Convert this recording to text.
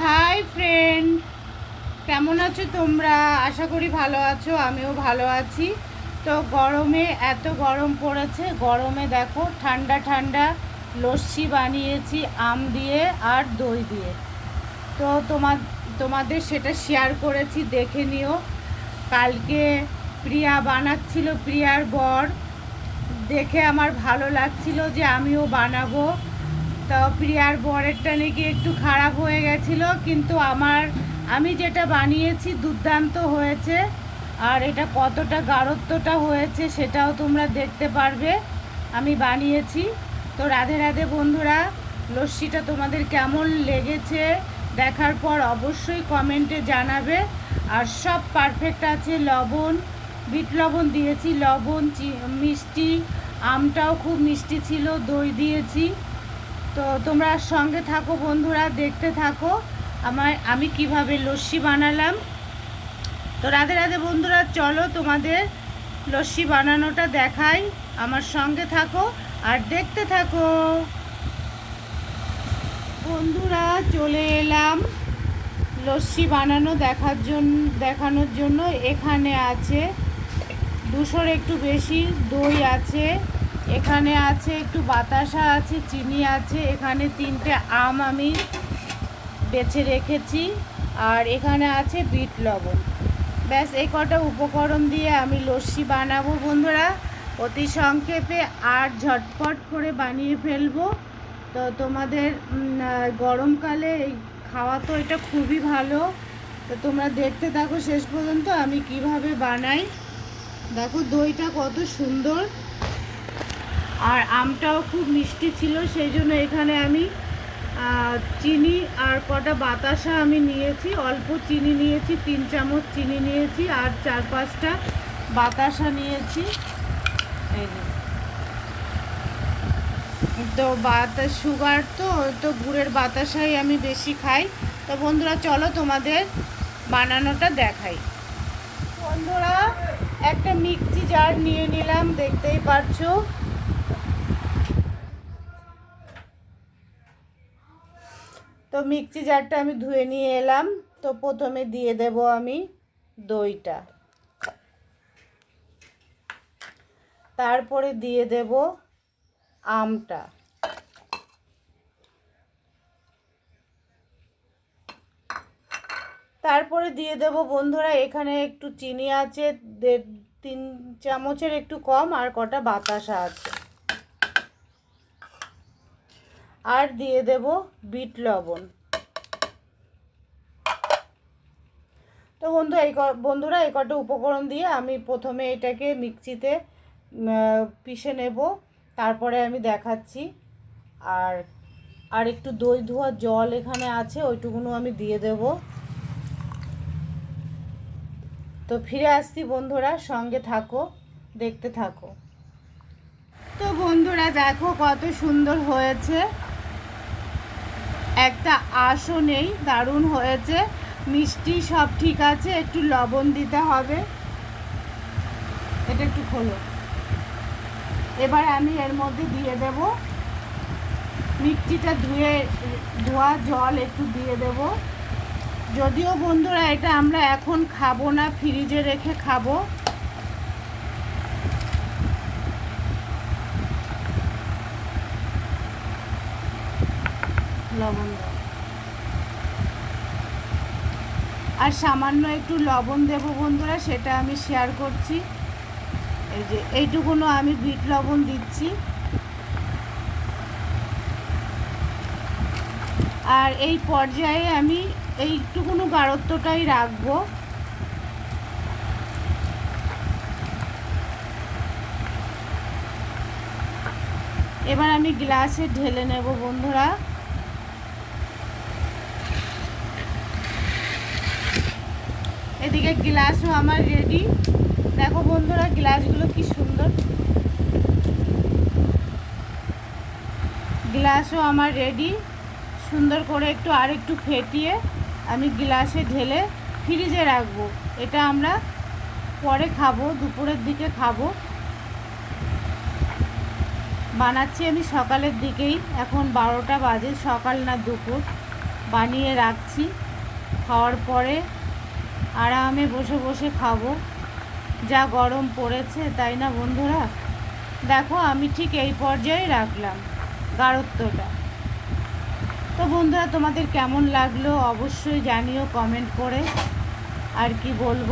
Hi friend কেমন আছো তোমরা? আশা করি ভালো আছো, আমিও ভালো আছি। তো গরমে, এত গরম পড়েছে, গরমে দেখো, ঠান্ডা ঠান্ডা, লস্যি বানিয়েছি, আম দিয়ে আর দই দিয়ে। তো তোমার তোমাদের সেটা শেয়ার করেছি, দেখে নিও। কালকে প্রিয়া বানাচ্ছিল, প্রিয়ার বর। দেখে আমার ভালো লাগছিল যে আমিও বানাবো। তো প্রিয়ার বরেরটা নাকি একটু খারাপ হয়ে গেছিল, কিন্তু আমার, আমি যেটা বানিয়েছি দুর্দান্ত হয়েছে। আর এটা কতটা গাঢ়ত্বটা হয়েছে সেটাও তোমরা দেখতে পারবে। আমি বানিয়েছি। তো রাধে রাধে বন্ধুরা, লস্যিটা তোমাদের কেমন লেগেছে দেখার পর অবশ্যই কমেন্টে জানাবে। আর সব পারফেক্ট আছে লবণ বিট লবণ দিয়েছি, লবণ মিষ্টি, আমটাও খুব মিষ্টি ছিল, দই দিয়েছি। তো তোমরা সঙ্গে থাকো বন্ধুরা, দেখতে থাকো আমার আমি কীভাবে লস্যি বানালাম। তো রাধে রাধে বন্ধুরা, চলো তোমাদের লস্যি বানানোটা দেখাই। আমার সঙ্গে থাকো আর দেখতে থাকো। বন্ধুরা, চলে এলাম লস্যি বানানো দেখার জন্য দেখানোর জন্য। এখানে আছে দুশোর একটু বেশি দই আছে, এখানে আছে একটু বাতাসা আছে, চিনি আছে, এখানে তিনটে আম আমি বেছে রেখেছি, আর এখানে আছে বিট লবণ। ব্যাস, এই কটা উপকরণ দিয়ে আমি লস্যি বানাবো বন্ধুরা। অতি সংক্ষেপে আর ঝটপট করে বানিয়ে ফেলব। তো তোমাদের গরমকালে এই খাওয়া তো এটা খুবই ভালো। তো তোমরা দেখতে থাকো শেষ পর্যন্ত আমি কীভাবে বানাই। দেখো দইটা কত সুন্দর। আর আমটাও খুব মিষ্টি ছিল, সেই জন্য এখানে আমি চিনি আর কটা বাতাসা আমি নিয়েছি। অল্প চিনি নিয়েছি, তিন চামচ চিনি নিয়েছি আর চার পাঁচটা বাতাসা নিয়েছি। এই তো বাতাস, সুগার তো তো গুড়ের বাতাসাই আমি বেশি খাই। তো বন্ধুরা, চলো তোমাদের বানানোটা দেখাই। বন্ধুরা একটা মিক্সি জার নিয়ে নিলাম, দেখতেই পারছ। তো মিক্সি জারটা আমি ধুয়ে নিয়ে এলাম। তো প্রথমে দিয়ে দেব আমি দইটা। তারপরে দিয়ে দেব আমটা। তারপরে দিয়ে দেব বন্ধুরা, এখানে একটু চিনি আছে, দেড় তিন চামচের একটু কম আর কটা বাতাসা আছে। আর দিয়ে দেব বিট লবণ। তো বন্ধু, এই বন্ধুরা, এই কটা উপকরণ দিয়ে আমি প্রথমে এটাকে মিক্সিতে পিষে নেব, তারপরে আমি দেখাচ্ছি। আর আর একটু দই ধোয়া জল এখানে আছে ওইটুকুনো আমি দিয়ে দেব। তো ফিরে আসছি বন্ধুরা, সঙ্গে থাকো, দেখতে থাকো। তো বন্ধুরা, দেখো কত সুন্দর হয়েছে। একটা আশও নেই, দারুণ হয়েছে। মিষ্টি সব ঠিক আছে, একটু লবণ দিতে হবে। এটা একটু খোলো। এবার আমি এর মধ্যে দিয়ে দেব। মিষ্টিটা ধুয়ে, ধোয়া জল একটু দিয়ে দেব। যদিও বন্ধুরা, এটা আমরা এখন খাব না, ফ্রিজে রেখে খাব। লবণ আর সামান্য একটু লবণ দেব বন্ধুরা, সেটা আমি শেয়ার করছি। এই যে এইটুকুনো আমি বিট লবণ দিচ্ছি। আর এই পর্যায়ে আমি এই এইটুকুনো গাঢ়ত্বটাই রাখব। এবার আমি গ্লাসে ঢেলে নেব বন্ধুরা। এদিকে গ্লাসও আমার রেডি দেখো বন্ধুরা গ্লাসগুলো কি সুন্দর। গ্লাসও আমার রেডি সুন্দর করে একটু আর একটু ফেটিয়ে আমি গ্লাসে ঢেলে ফ্রিজে রাখব। এটা আমরা পরে খাব, দুপুরের দিকে খাব। বানাচ্ছি আমি সকালের দিকেই। এখন বারোটা বাজে, সকাল না দুপুর। বানিয়ে রাখছি। খাওয়ার পরে আরামে বসে বসে খাব। যা গরম পড়েছে, তাই না বন্ধুরা? দেখো, আমি ঠিক এই পর্যায়ে রাখলাম। গাঢ়ত্বটা। তো বন্ধুরা তোমাদের কেমন লাগল অবশ্যই জানিও কমেন্ট করে। আর কি বলব?